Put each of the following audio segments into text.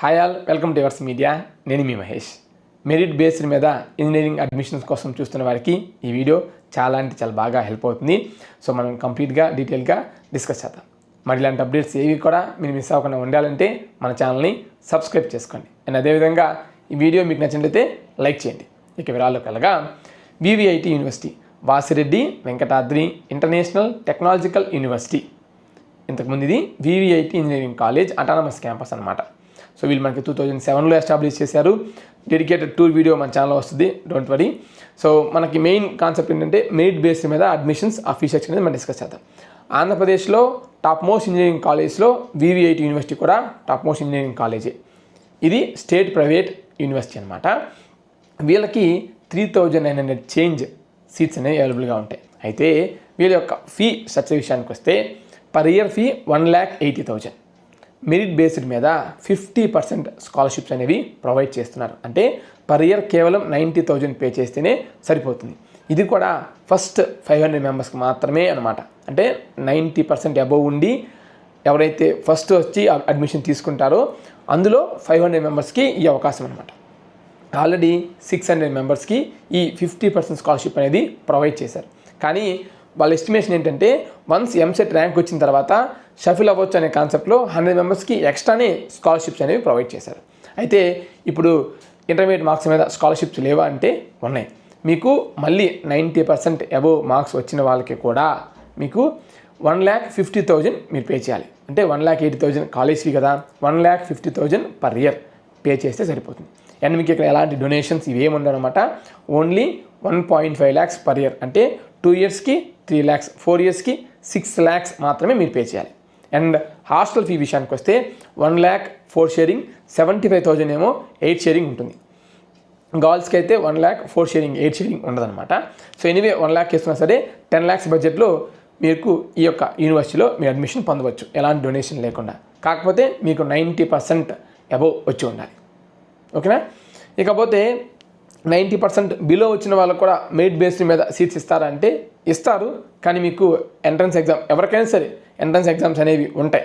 Hi all welcome to Evers media నేను మీ Mahesh. Merit based మీద ఇంజనీరింగ్ అడ్మిషన్స్ కోసం చూస్తున్న వారికి ఈ వీడియో చాలా అంటే చాలా బాగా హెల్ప్ అవుతుంది. సో మనం కంప్లీట్గా డీటెయిల్గా డిస్కస్ చేద్దాం. మరి ఇలాంటి అప్డేట్స్ ఏవి కూడా మీరు మిస్ అవ్వకుండా ఉండాలంటే మన ఛానల్ని సబ్స్క్రైబ్ చేసుకోండి. అండ్ అదేవిధంగా ఈ వీడియో మీకు నచ్చినట్లయితే లైక్ చేయండి. ఇక వివరాల్లోకి వెళ్ళగా VVIT university Vasireddy Venkatadri international technological university ఇంతకుముందు ఇది VVIT engineering college autonomous campus అనమాట సో వీళ్ళు మనకి టూ థౌజండ్ సెవెన్లో ఎస్టాబ్లిష్ చేశారు. డెడికేటెడ్ టూర్ వీడియో మన ఛానల్లో వస్తుంది. డోంట్ వరీ సో మనకి మెయిన్ కాన్సెప్ట్ ఏంటంటే మెరిట్ బేస్ మీద అడ్మిషన్స్ ఆ ఫీ సెక్షన్ అనేది మనం డిస్కస్ చేద్దాం. ఆంధ్రప్రదేశ్లో టాప్ మోస్ట్ ఇంజనీరింగ్ కాలేజ్లో వివిఐటి యూనివర్సిటీ కూడా టాప్ మోస్ట్ ఇంజనీరింగ్ కాలేజే ఇది స్టేట్ ప్రైవేట్ యూనివర్సిటీ అనమాట వీళ్ళకి three thousand nine hundred change seats అనేవి అవైలబుల్గా ఉంటాయి. అయితే వీళ్ళ యొక్క ఫీ స్ట్రక్చర్ విషయానికి వస్తే per year fee one lakh eighty thousand merit based మీద ఫిఫ్టీ పర్సెంట్ స్కాలర్షిప్స్ అనేవి ప్రొవైడ్ చేస్తున్నారు. అంటే పర్ ఇయర్ కేవలం నైంటీ థౌజండ్ పే చేస్తేనే సరిపోతుంది. ఇది కూడా ఫస్ట్ ఫైవ్ హండ్రెడ్ మెంబర్స్కి మాత్రమే అనమాట అంటే నైంటీ పర్సెంట్ అబోవ్ ఉండి ఎవరైతే ఫస్ట్ వచ్చి అడ్మిషన్ తీసుకుంటారో అందులో ఫైవ్ హండ్రెడ్ మెంబర్స్కి ఈ అవకాశం అనమాట ఆల్రెడీ సిక్స్ హండ్రెడ్ మెంబర్స్కి ఈ ఫిఫ్టీ పర్సెంట్ స్కాలర్షిప్ అనేది ప్రొవైడ్ చేశారు. కానీ వాళ్ళ ఎస్టిమేషన్ ఏంటంటే వన్స్ ఎంసెట్ ర్యాంక్ వచ్చిన తర్వాత షఫిల్ అవ్వచ్చు అనే కాన్సెప్ట్లో హండ్రెడ్ మెంబర్స్కి ఎక్స్ట్రానే స్కాలర్షిప్స్ అనేవి ప్రొవైడ్ చేశారు. అయితే ఇప్పుడు ఇంటర్మీడియట్ మార్క్స్ మీద స్కాలర్షిప్స్ లేవా అంటే ఉన్నాయి. మీకు మళ్ళీ నైంటీ పర్సెంట్ అబోవ్ మార్క్స్ వచ్చిన వాళ్ళకి కూడా మీకు వన్ ల్యాక్ ఫిఫ్టీ థౌజండ్ మీరు పే చేయాలి. అంటే one lakh eighty thousand college fee కదా one lakh fifty thousand per year pay చేస్తే సరిపోతుంది. అండ్ మీకు ఇక్కడ ఎలాంటి డొనేషన్స్ ఇవేమి ఉండవన్నమాట? Only one point five lakhs per year అంటే టూ ఇయర్స్కి త్రీ ల్యాక్స్ ఫోర్ ఇయర్స్కి సిక్స్ ల్యాక్స్ మాత్రమే మీరు పే చేయాలి. అండ్ హాస్టల్ ఫీ విషయానికి వస్తే one lakh four sharing seventy five thousand ఏమో ఎయిట్ షేరింగ్ ఉంటుంది. గర్ల్స్కి అయితే one lakh four sharing eight sharing ఉండదన్నమాట. సో ఎనీవే వన్ ల్యాక్ వేస్తున్నా సరే టెన్ ల్యాక్స్ బడ్జెట్లో మీకు ఈ యొక్క యూనివర్సిటీలో మీరు అడ్మిషన్ పొందవచ్చు. ఎలాంటి డొనేషన్ లేకుండా. కాకపోతే మీకు నైంటీ పర్సెంట్ అబోవ్ వచ్చి ఉండాలి. ఓకేనా? ఇకపోతే నైంటీ పర్సెంట్ బిలో వచ్చిన వాళ్ళకు కూడా మెరిట్ బేస్డ్ మీద సీట్స్ ఇస్తారంటే ఇస్తారు. కానీ మీకు ఎంట్రన్స్ ఎగ్జామ్ ఎవరికైనా సరే ఎంట్రన్స్ ఎగ్జామ్స్ అనేవి ఉంటాయి.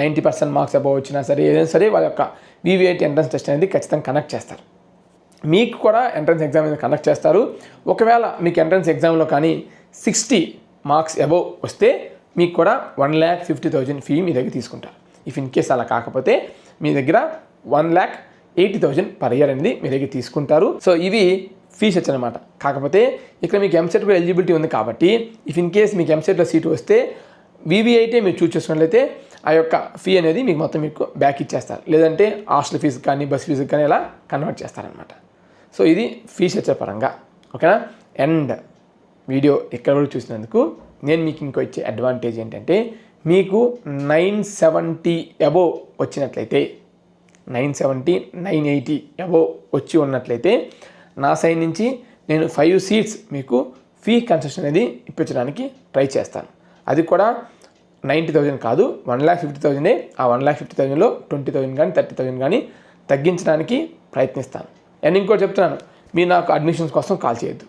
నైంటీ పర్సెంట్ మార్క్స్ అబౌవ్ వచ్చినా సరే ఏదైనా సరే వాళ్ళ యొక్క వివిఐటి ఎంట్రన్స్ టెస్ట్ అనేది ఖచ్చితంగా కనెక్ట్ చేస్తారు. మీకు కూడా ఎంట్రన్స్ ఎగ్జామ్ అనేది కండక్ట్ చేస్తారు. ఒకవేళ మీకు ఎంట్రన్స్ ఎగ్జామ్లో కానీ సిక్స్టీ మార్క్స్ అబోవ్ వస్తే మీకు కూడా one lakh fifty thousand fee మీ దగ్గర తీసుకుంటారు. ఇఫ్ ఇన్ కేస్ అలా కాకపోతే మీ దగ్గర one lakh eighty thousand per year అనేది మీ దగ్గర తీసుకుంటారు. సో ఇవి ఫీజ్ అనమాట కాకపోతే ఇక్కడ మీకు ఎంసెట్ కూడా ఎలిజిబిలిటీ ఉంది కాబట్టి ఇఫ్ ఇన్ కేస్ మీకు ఎంసెట్లో సీటు వస్తే వివిఐటే మీరు చూస్ చేసుకున్నట్లయితే ఆ యొక్క ఫీ అనేది మీకు మొత్తం మీకు బ్యాక్ ఇచ్చేస్తారు. లేదంటే హాస్టల్ ఫీజు కానీ బస్ ఫీజు కానీ ఇలా కన్వర్ట్ చేస్తారనమాట సో ఇది ఫీ స్ట్రక్చర్ పరంగా. ఓకేనా అండ్ వీడియో ఇక్కడ వరకు చూసినందుకు నేను మీకు ఇంకో ఇచ్చే అడ్వాంటేజ్ ఏంటంటే మీకు నైన్ సెవెంటీ అబోవ్ వచ్చినట్లయితే nine seventy nine eighty above వచ్చి ఉన్నట్లయితే నా సైడ్ నుంచి నేను ఫైవ్ సీట్స్ మీకు ఫీ కన్సెషన్ అనేది ఇప్పించడానికి ట్రై చేస్తాను. అది కూడా నైంటీ థౌజండ్ కాదు వన్ ల్యాక్ ఫిఫ్టీ థౌజండే. ఆ వన్ ల్యాక్ ఫిఫ్టీ థౌజండ్లో ట్వంటీ థౌజండ్ కానీ థర్టీ థౌజండ్ కానీ తగ్గించడానికి ప్రయత్నిస్తాను. అండ్ ఇంకోటి చెప్తున్నాను మీరు నాకు అడ్మిషన్స్ కోసం కాల్ చేయొద్దు.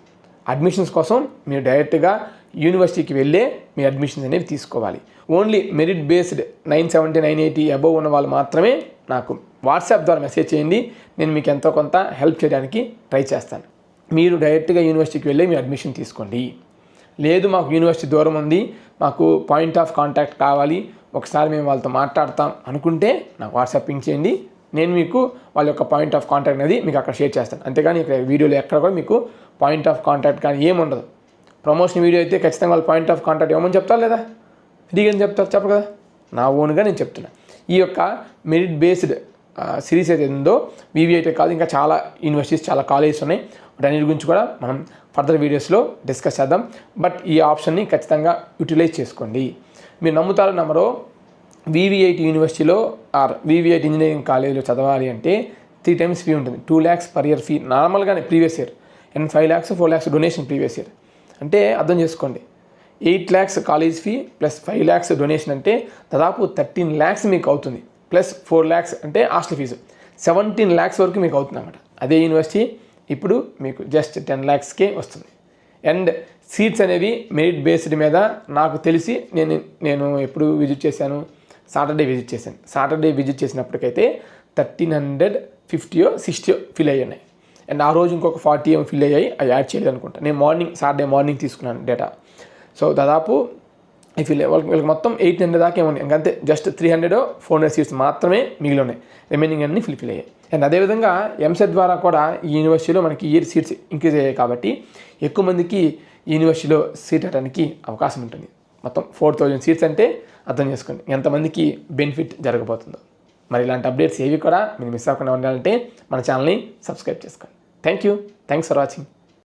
అడ్మిషన్స్ కోసం మీరు డైరెక్ట్గా యూనివర్సిటీకి వెళ్ళే మీ అడ్మిషన్స్ అనేవి తీసుకోవాలి. Only merit based nine seventy nine eighty above ఉన్న వాళ్ళు మాత్రమే నాకు వాట్సాప్ ద్వారా మెసేజ్ చేయండి. నేను మీకు ఎంతో కొంత హెల్ప్ చేయడానికి ట్రై చేస్తాను. మీరు డైరెక్ట్గా యూనివర్సిటీకి వెళ్ళి మీ అడ్మిషన్ తీసుకోండి. లేదు మాకు యూనివర్సిటీ దూరం ఉంది. మాకు పాయింట్ ఆఫ్ కాంటాక్ట్ కావాలి. ఒకసారి మేము వాళ్ళతో మాట్లాడతాం అనుకుంటే నాకు వాట్సాప్ పింక్ చేయండి. నేను మీకు వాళ్ళ యొక్క పాయింట్ ఆఫ్ కాంటాక్ట్ అనేది మీకు అక్కడ షేర్ చేస్తాను. అంతేగాని ఇక్కడ వీడియోలో ఎక్కడ కూడా మీకు పాయింట్ ఆఫ్ కాంటాక్ట్ కానీ ఏముండదు ప్రమోషన్ వీడియో అయితే ఖచ్చితంగా వాళ్ళ పాయింట్ ఆఫ్ కాంటాక్ట్ ఏమని చెప్తారు లేదా? ఫ్రీగా చెప్తారు చెప్పరు కదా? నా ఓన్గా నేను చెప్తున్నా. ఈ యొక్క మెరిట్ బేస్డ్ సిరీస్ అయితే ఉందో వివిఐతే కాదు ఇంకా చాలా యూనివర్సిటీస్ చాలా కాలేజెస్ ఉన్నాయి. వాటన్నిటి గురించి కూడా మనం ఫర్దర్ వీడియోస్లో డిస్కస్ చేద్దాం. బట్ ఈ ఆప్షన్ని ఖచ్చితంగా యూటిలైజ్ చేసుకోండి. మీరు నమ్ముతారు నమ్మరో? వివిఐటి యూనివర్సిటీలో ఆర్ వివిఐటి ఇంజనీరింగ్ కాలేజీలో చదవాలి అంటే త్రీ టైమ్స్ ఫీ ఉంటుంది. Two lakhs per year fee నార్మల్గానే previous year and five lakhs four lakhs donation previous year అంటే అర్థం చేసుకోండి. Eight lakhs college fee plus five lakhs donation అంటే దాదాపు థర్టీన్ ల్యాక్స్ మీకు అవుతుంది. ప్లస్ ఫోర్ ల్యాక్స్ అంటే హాస్టల్ ఫీజు. సెవెంటీన్ ల్యాక్స్ వరకు మీకు అవుతుంది అదే యూనివర్సిటీ ఇప్పుడు మీకు జస్ట్ టెన్ ల్యాక్స్కే వస్తుంది. అండ్ సీట్స్ అనేవి మెరిట్ బేస్డ్ మీద నాకు తెలిసి నేను నేను ఎప్పుడు విజిట్ చేశాను? సాటర్డే విజిట్ చేశాను. సాటర్డే విజిట్ చేసినప్పటికైతే థర్టీన్ హండ్రెడ్ ఫిఫ్టీయో సిక్స్టీయో ఫిల్ అయ్యి ఉన్నాయి. అండ్ ఆ రోజు ఇంకొక ఫార్టీ ఏమో ఫిల్ అయ్యాయి అవి యాడ్ చేయలేదు అనుకుంటా నేను మార్నింగ్ సాటర్డే మార్నింగ్ తీసుకున్నాను డేటా. సో దాదాపు ఇఫ్ ఫిల్ వాళ్ళకి వీళ్ళకి మొత్తం ఎయిట్ హండ్రెడ్ దాకా ఏమో ఉన్నాయి ఇంకంతే just three hundred four hundred seats మాత్రమే మిగిలి ఉన్నాయి. రిమైనింగ్ అన్ని ఫిల్ఫిల్ అయ్యాయి అండ్ అదేవిధంగా ఎంసెట్ ద్వారా కూడా ఈ యూనివర్సిటీలో మనకి ఇయర్ సీట్స్ ఇంక్రీజ్ అయ్యాయి కాబట్టి ఎక్కువ మందికి యూనివర్సిటీలో సీట్ అవడానికి అవకాశం ఉంటుంది. మొత్తం ఫోర్ థౌజండ్ సీట్స్ అంటే అర్థం చేసుకోండి. ఎంతమందికి బెనిఫిట్ జరగబోతుందో. మరి ఇలాంటి అప్డేట్స్ ఏవి కూడా మీరు మిస్ అవ్వకుండా ఉండాలంటే మన ఛానల్ని సబ్స్క్రైబ్ చేసుకోండి. Thank you thanks for watching